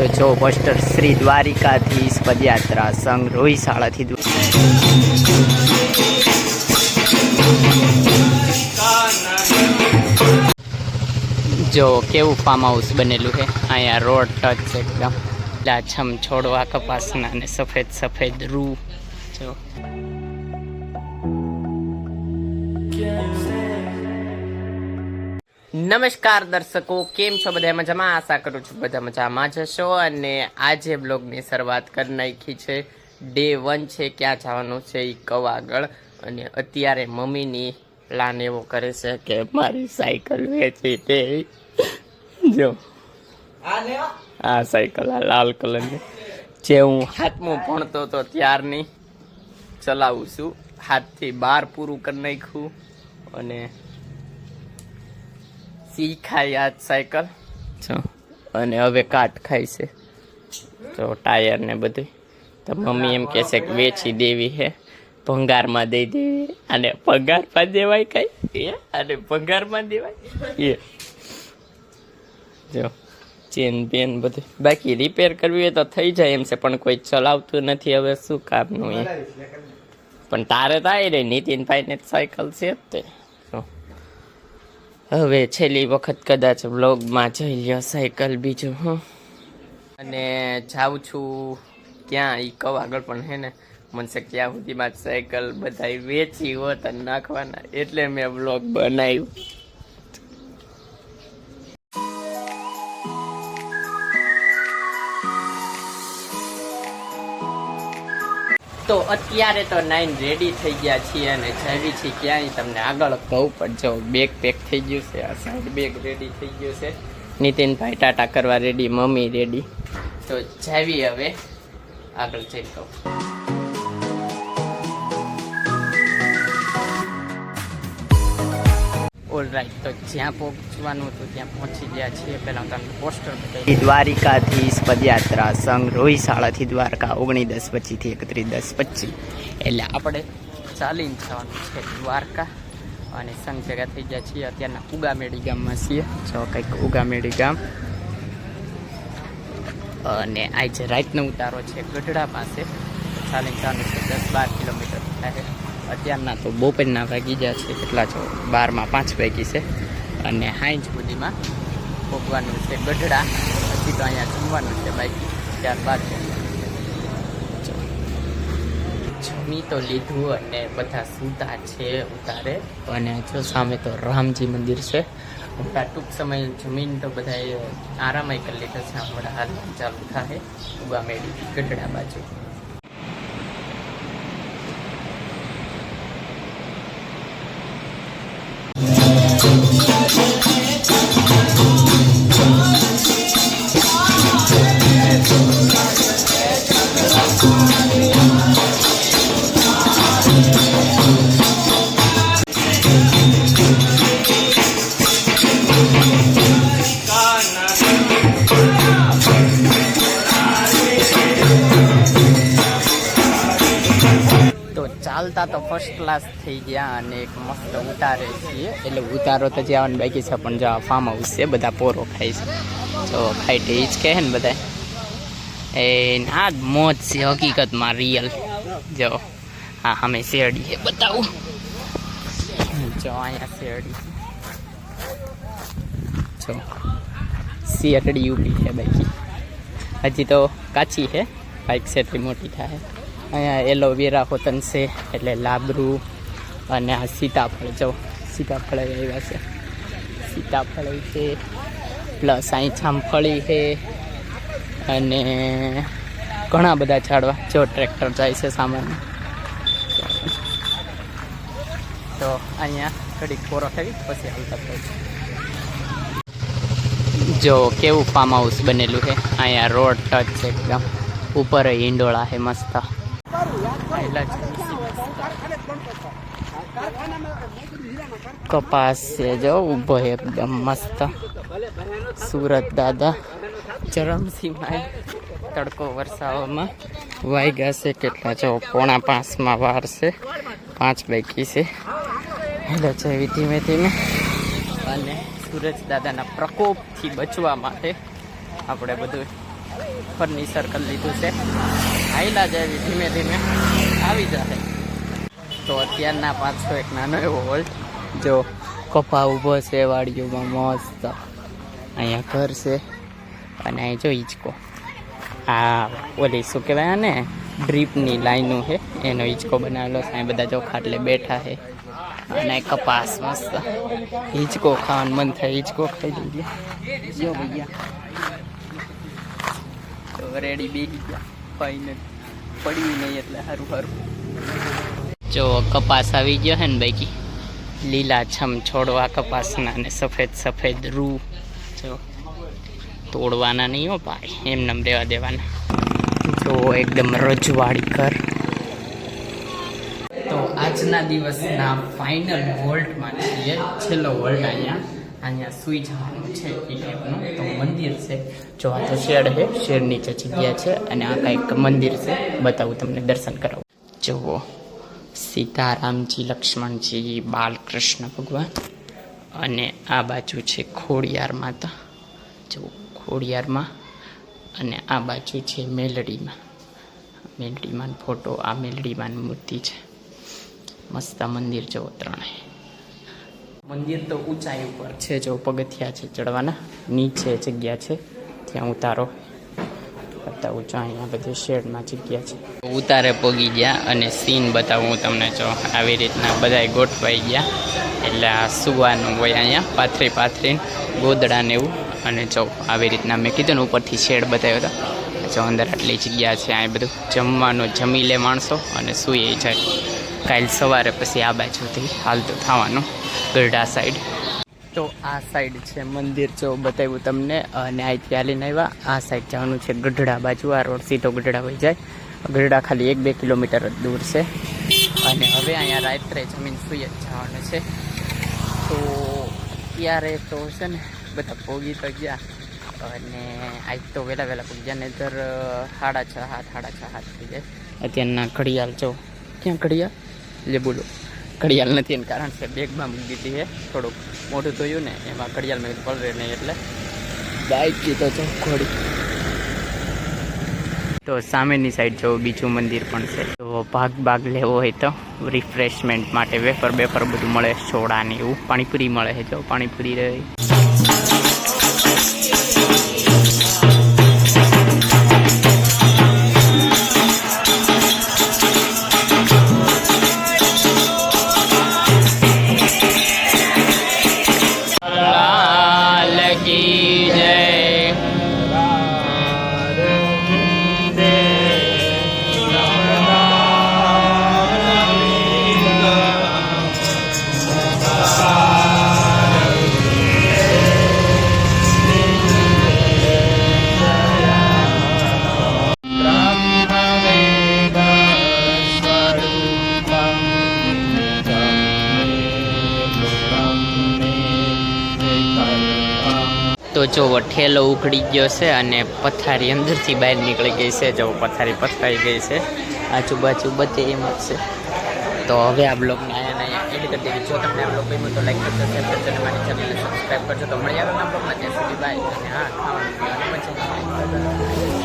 તો જો પોસ્ટર શ્રી દ્વારિકાધીશ પદયાત્રા સંઘ રોહિશાળાથી જો કેવું ફાર્મ હાઉસ બનેલું છે? અહીંયા રોડ ટચ છે એકદમ. લાછમ છોડવા કપાસના અને સફેદ સફેદ રૂ. જો. નમસ્કાર દર્શકો, કેમ છો બધા? મજામાં? આશા કરું છું બધા મજામાં જશો અને આજે બ્લોગની શરૂઆત કરી નાખી છે. ડે વન છે, ક્યાં જવાનું છે એ કવ આગળ. અને અત્યારે મમ્મીની પ્લાન એવો કરે છે કે મારી સાયકલ વેચી તે જો. આ સાયકલ આ લાલ કલરની. જે હું હાથમાં ભણતો હતો ત્યારની ચલાવું છું. હાથથી બાર પૂરું કરી નાખ્યું અને શીખાય આજ સાયકલ જો. અને હવે કાટ ખાય છે. તો ટાયર ને બધું તો મમ્મી એમ કહે છે કે વેચી દેવી હે. ભંગારમાં દઈ દેવી અને પગારમાં દેવાય કઈ? એ અને પગારમાં દેવાય? એ જો. ચેન પેન બધું બાકી રિપેર કરવી હોય તો થઈ જાય એમ છે પણ કોઈ ચલાવતું નથી હવે શું કામનું એ? પણ તારે તો આવી રહી. નીતિનભાઈ ને સાયકલ છે તે. જો. હવે છેલ્લી વખત કદાચ વ્લોગમાં જઈ લ્યો સાયકલ બીજું, હું. અને જાઉં છું ક્યાં? એ કવ આગળ પણ, હે ને? મને ક્યાં સુધીમાં સાયકલ બધા વેચી હોત નાખવાના. એટલે મેં વ્લોગ બનાવ્યું. તો અત્યારે તો નાઈન રેડી થઈ ગયા છીએ અને જવી છીએ ક્યાંય તમને આગળ કહું, પણ જો બેગ પેક થઈ ગયું છે, આ સાઈડ બેગ રેડી થઈ ગયું છે. નીતિનભાઈ ટાટા કરવા રેડી મમ્મી રેડી તો જાવી હવે આગળ જઈ કહું. ઓલરાઈટ તો જ્યાં પહોંચવાનું હતું ત્યાં પહોંચી ગયા છીએ. પહેલાં તમને પોસ્ટર બતાવી દ્વારિકાધીશ પદયાત્રા સંઘ રોહિશાળાથી દ્વારકા ઓગણી દસ પચીસથી એકત્રીસ દસ પચીસ. એટલે આપણે ચાલીને જવાનું છે દ્વારકા અને સંઘ ભેગા થઈ ગયા છીએ. અત્યારના ઉગામેડી ગામમાં છીએ. જો કંઈક ઉગામેડી ગામ. અને આજે રાતનો ઉતારો છે ગઢડા પાસે. ચાલીને જવાનું છે દસ બાર કિલોમીટર થાય. અત્યારના તો બપોરના વાગી ગયા છે. કેટલા છો? બારમાં, પાંચ વાગી છે. અને હાઈજ સુધીમાં ભોગવાનું છે ગઢડા. પછી તો અહીંયા જમવાનું છે બાઈક ત્યારબાદ જમી તો લીધું અને બધા સૂતા છે ઉતારે. અને જો સામે તો રામજી મંદિર છે. મોટા ટૂંક સમય જમીન તો બધાએ આરામય કરી લીધા છે. હમણાં હાલ ચાલુ થાય. ઉગામેડી ગઢડા બાજુ. Música તો ચાલતા તો ફર્સ્ટ ક્લાસ થઈ ગયા અને એક મસ્ત ઉતારે છીએ. એટલે ઉતારો તો જવાનું બાકી છે, પણ જો આ ફાર્મ હાઉસ છે, બધા પોરો ખાય છે. જો ખાઈ તે જ કહે ને બધા. એ ના જ મોજ છે હકીકતમાં રિયલ જો, હા, અમે શેરડી છે, બતાવું. જો, અહીંયા શેરડી જો, શેરડી ઊભી છે બાકી. હજી તો કાચી છે બાઈક છે એટલી મોટી થાય. અહીંયા એલોવેરા હોતન છે, એટલે લાબરું અને આ સીતાફળ, જો સીતાફળ આવ્યા છે. સીતાફળ છે, પ્લસ અહીં જામફળી છે અને ઘણા બધા ઝાડવા, જો ટ્રેક્ટર જાય છે સામાન તો અહીંયા થોડીક કોરો થઈ પછી હાલતા થાય જો કેવું ફાર્મ હાઉસ બનેલું છે, અહીંયા રોડ ટચ છે એકદમ. ઉપર હિંડોળા છે મસ્ત. આયલા છે. કપાસ છે જો, ઊભો એકદમ મસ્ત. સુરત દાદા ચરમસીમાં તડકો વરસાવામાં વાગ્યા છે. કેટલા જો, પોણા પાંચમાં વાર છે. પાંચ બાકી છે. એટલે છે ધીમે ધીમે. અને સૂરજ દાદાના પ્રકોપથી બચવા માટે આપણે બધું ફર્નિચર કરી લીધું છે. હાઈલા જાય ધીમે ધીમે. આવી જશે તો અત્યારના પાછો એક નાનો એવો હોલ્ટ જો, કપા ઊભો છે, વાડીઓમાં મસ્ત. અહીંયા ઘર છે. અને અહીં જો હિંચકો આ ઓલી શું કહેવાય ને ડ્રીપની લાઈનો છે. એનો હિંચકો બનાવેલો છે. બધા જો ખાટલે બેઠા છે. અને કપાસ મસ્ત. હિંચકો ખાવાનું મન થાય હિંચકો ખાઈ લઈએ. જો ભૈયા. રેડી બેસી ગયા ફાઈનલ પડ્યું નહીં એટલે સારું સારું જો કપાસ આવી ગયો હે ને બાકી, લીલા છમ છોડવા કપાસના ને સફેદ સફેદ રૂ, જો. તોડવાના નહીં હો ભાઈ એમને રહેવા દેવાના. જો એકદમ રજવાડી કર. તો આજના દિવસના ફાઇનલ વોલ્ટમાં છીએ. છેલ્લો વોલ્ટ અહીંયા. અહીંયા સુઈ જવાનું છે, એ ટાઈપનું. તો મંદિર છે. જો આ તો શેડ છે, શેડ નીચે જગ્યા છે અને આ કંઈક મંદિર છે. બતાવું તમને, દર્શન કરાવું. જુઓ. સીતારામજી, લક્ષ્મણજી, બાલકૃષ્ણ ભગવાન અને આ બાજુ છે ખોડિયાર માતા. જુઓ, ખોડિયારમાં અને આ બાજુ છે મેલડીમાં. મેલડીમાં ફોટો, આ મેલડીમાં મૂર્તિ છે. મસ્ત મંદિર, જુઓ, ત્રણેય. મંદિર તો ઊંચાઈ ઉપર. છે જો પગથિયા છે ચડવાના. નીચે જગ્યા છે. ત્યાં ઉતારો. બતાવું છું અહીંયા બધે શેડમાં જગ્યા છે. ઉતારે પોગી ગયા અને સીન બતાવું તમને જો આવી રીતના બધાય ગોઠવાઈ ગયા. એટલે આ સુવાનું હોય અહીંયા, પાથરી પાથરીને ગોદડા ને એવું. અને જો આવી રીતના મેં કીધું ને ઉપરથી શેડ બતાવ્યો હતો. જો અંદર આટલી જગ્યા છે અહીં બધું જમવાનું જમી લે માણસો અને સૂઈ જાય. કાલ સવારે પછી આ બાજુથી હાલતું થવાનું. ગરડા સાઈડ તો આ સાઈડ છે મંદિર, જો બતાવ્યું તમને. અને અહીંથી હાલીને આવ્યા. આ સાઈડ જવાનું છે ગઢડા બાજુ. આ રોડ સીધો ગઢડા વહી જાય. ગઢડા ખાલી એક બે કિલોમીટર દૂર છે. અને હવે અહીંયા રાત્રે જમીન સુઈ જ જવાનું છે. તો અત્યારે તો છે ને, બધા ભોગી તો ગયા. અને આજ તો વહેલા વહેલા પૂગી ગયા, નહીતર સાડા છ હાથ સાડા છ હાથ થઈ જાય. અત્યારના ઘડિયાળ જો. ક્યાં ઘડિયાળ? એટલે બોલો. ઘડિયાળ નથી એનું કારણ છે બેગમાં મૂકી દીધી છે. થોડુંક મોટું થયું ને, એમાં ઘડિયાળ મેં પલરે નહીં એટલે બાઈક કીધો છો ઘોડી. તો સામેની સાઈડ જો બીજું મંદિર પણ છે. તો ભાગ ભાગ લેવો હોય તો રિફ્રેશમેન્ટ માટે વેફર બેફર બધું મળે સોડા ને એવું પાણીપુરી મળે છે. જો પાણીપુરી રહી. જો ઠેલો ઉખડી ગયો છે અને પથારી અંદરથી બહાર નીકળી ગઈ છે. જો પથારી પથરાઈ ગઈ છે. આજુબાજુ બધે એમ જ છે. તો હવે આ બ્લોગને અહીંયા અહીંયા એડ કરી દેવી જો તમને આ બ્લોગ ગમ્યું તો લાઈક કરજો શેર કરજો અને મારી ચેનલને સબસ્ક્રાઈબ કરજો. તો મળી આવે બ્લોગમાં. ત્યાં સુધી બાય અને હા, ખાવાનું આવે.